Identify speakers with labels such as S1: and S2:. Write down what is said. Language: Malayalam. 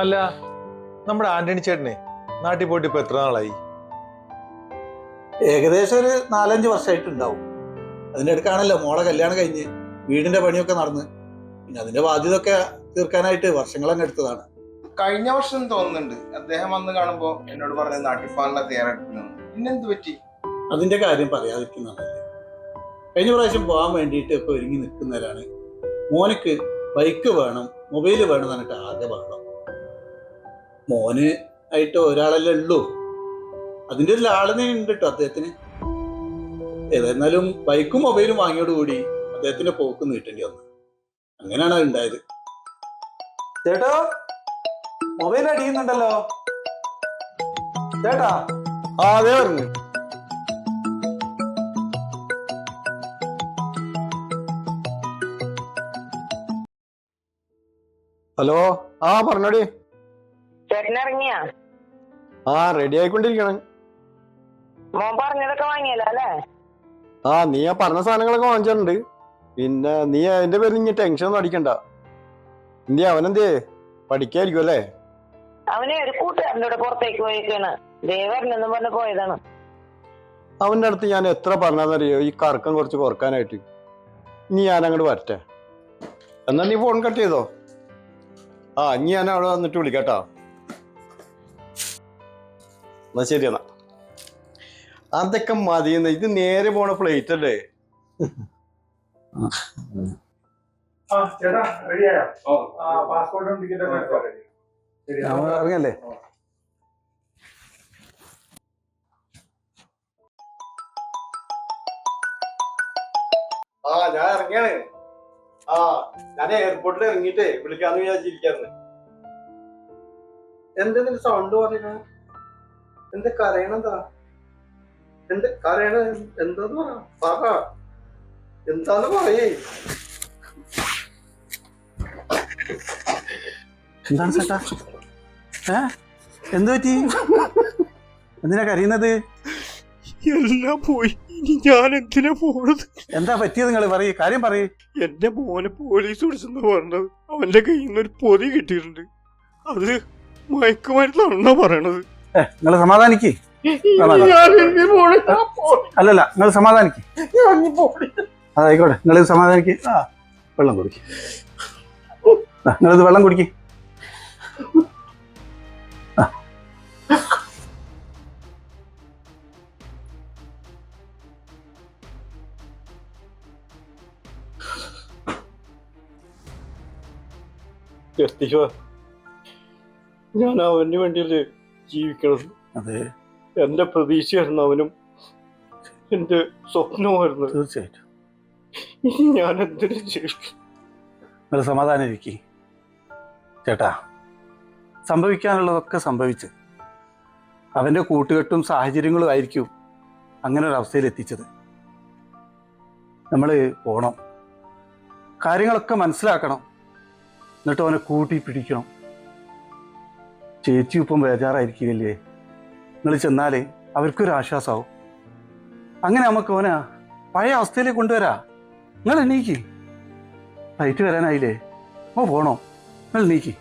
S1: അല്ല നമ്മുടെ ആന്റണി ചേട്ടനെ നാട്ടിൽ പോയിട്ട് ഇപ്പൊ എത്ര നാളായി?
S2: ഏകദേശം ഒരു നാലഞ്ച് വർഷമായിട്ടുണ്ടാവും അതിന്റെ അടുക്കാണല്ലോ മോളെ കല്യാണം കഴിഞ്ഞ് വീടിന്റെ പണിയൊക്കെ നടന്ന്. പിന്നെ അതിന്റെ ബാധ്യത ഒക്കെ തീർക്കാനായിട്ട് വർഷങ്ങളങ്ങ് എടുത്തതാണ്.
S3: കഴിഞ്ഞ വർഷം തോന്നുന്നുണ്ട്. അദ്ദേഹം വന്ന് കാണുമ്പോ എന്നോട് പറഞ്ഞ നാട്ടിപ്പാനുള്ള തയ്യാറെടുക്കുന്നു. പിന്നെന്ത് പറ്റി?
S2: അതിന്റെ കാര്യം പറയാതിരിക്കുന്നതല്ലേ കഴിഞ്ഞ പ്രാവശ്യം പോകാൻ വേണ്ടിയിട്ട് ഇപ്പൊ ഒരുങ്ങി നിൽക്കുന്നവരാണ്. മോനക്ക് ബൈക്ക് വേണം മൊബൈൽ വേണം എന്നിട്ട് ആകെ ബഹളം. മോന് ആയിട്ട് ഒരാളല്ലേ ഉള്ളൂ. അതിന്റെ ഒരു ലാളനെ ഉണ്ട് കേട്ടോ അദ്ദേഹത്തിന്. ഏതായിരുന്നാലും ബൈക്കും മൊബൈലും വാങ്ങിയോടുകൂടി അദ്ദേഹത്തിന്റെ പോക്ക് നീട്ടേണ്ടി വന്നു. അങ്ങനെയാണ് അത് ഉണ്ടായത്. ചേട്ടോ മൊബൈൽ അടിയുന്നുണ്ടല്ലോ ചേട്ടാ.
S1: ആ അതെ പറഞ്ഞു. ഹലോ ആ പറഞ്ഞോടി.
S4: ചേട്ടനിറങ്ങിയാ
S1: ആ റെഡി ആയിക്കൊണ്ടിരിക്കണം.
S4: മോൻ പറഞ്ഞതൊക്കെ വാങ്ങിയല്ലോ അല്ലേ?
S1: ആ നീ ആ പറഞ്ഞ സാധനങ്ങളൊക്കെ വാങ്ങിച്ചിട്ടുണ്ട്. പിന്നെ നീ അതിന്റെ പേരിൽ ഇനി ടെൻഷൻ ഒന്നും അടിക്കണ്ട. ഇന്ത്യ അവനെന്തേ പഠിക്കായിരിക്കും അല്ലേ?
S4: അവനെ ഒരു കൂട്ടുകാരന്റെ കൂടെ പുറത്തേക്ക് പോയേക്കാണ്. ദേവരനെന്നും പറഞ്ഞ് പോയതാണ്.
S1: അവന്റെ അടുത്ത് ഞാൻ എത്ര പറഞ്ഞാന്നറിയോ? ഈ കറക്കം കുറച്ച് കുറക്കാനായിട്ട്. ഇനി ഞാൻ അങ്ങോട്ട് വരട്ടെ. എന്നാ നീ ഫോൺ കട്ട് ചെയ്തോ? ആ ഇനി ഞാൻ അവിടെ വന്നിട്ട് വിളിക്കാട്ടോ. എന്നാ ശരി എന്നാ. അതൊക്കെ മതിയെന്ന് ഇത് നേരെ പോണ പ്ലേറ്റ് അല്ലേ?
S3: അറിയാല്ലേ
S2: ഇറങ്ങല്ലേ?
S1: ആ ഞാൻ ഇറങ്ങിയാണ്. ആ ഞാൻ എയർപോർട്ടിൽ ഇറങ്ങിട്ടേ വിളിക്കാന്ന് വിചാരിച്ചിരിക്കാന്ന് എന്താ നിന്റെ സൗണ്ട് പറയുന്ന എന്താ കരയണതാ? എന്താ കരയണ എന്താന്ന് പറ പറ. എന്താന്ന് പറയേ.
S2: എന്താണ് ചേട്ടാ? ഏ? എന്ത് പറ്റി? എന്തിനാ കരയുന്നത്?
S5: എല്ലാം പോയി. ഇനി ഞാൻ എന്തിനാ പോണത്?
S2: എന്താ പറ്റിയത് നിങ്ങൾ പറയ്. കാര്യം പറയ്.
S5: എന്റെ മോനെ പോലീസ് പിടിച്ചെന്ന് പറഞ്ഞത്. അവന്റെ കയ്യിൽ നിന്ന് ഒരു പൊതി കിട്ടിയിട്ടുണ്ട്. അത് മയക്കുമരുന്നാണെന്നാ പറയണത്.
S2: നിങ്ങൾ സമാധാനിക്ക്. അല്ലല്ല നിങ്ങൾ സമാധാനിക്ക്. അതായിക്കോട്ടെ നിങ്ങൾ സമാധാനിക്ക്. ആ വെള്ളം കുടിക്ക്. നിങ്ങളിത് വെള്ളം കുടിക്ക്.
S1: ഞാൻ അവന് വേണ്ടിയല്ലേ ജീവിക്കണത്
S2: അതെ.
S1: എന്റെ പ്രതീക്ഷയായിരുന്നു അവനും. എന്റെ സ്വപ്നമായിരുന്നു.
S2: തീർച്ചയായിട്ടും.
S1: ഇനി ഞാൻ എന്തിനു ചെയ്യും
S2: സമാധാനം ഇരിക്കി. ചേട്ടാ സംഭവിക്കാനുള്ളതൊക്കെ സംഭവിച്ച്. അവന്റെ കൂട്ടുകെട്ടും സാഹചര്യങ്ങളും ആയിരിക്കും അങ്ങനെ ഒരു അവസ്ഥയിൽ എത്തിച്ചത്. നമ്മൾ പോണം. കാര്യങ്ങളൊക്കെ മനസ്സിലാക്കണം. എന്നിട്ട് അവനെ കൂട്ടി പിടിക്കണം. ചേച്ചി ഇപ്പം ബേജാറായിരിക്കില്ലേ നിങ്ങൾ ചെന്നാൽ അവർക്കൊരു ആശ്വാസമാവും അങ്ങനെ നമുക്ക് അവനാ പഴയ അവസ്ഥയിലേക്ക് കൊണ്ടുവരാ. നിങ്ങൾ എണീക്ക്. ഫ്ലൈറ്റ് വരാനായില്ലേ? ഓ പോണോ? നിങ്ങൾ നീക്കി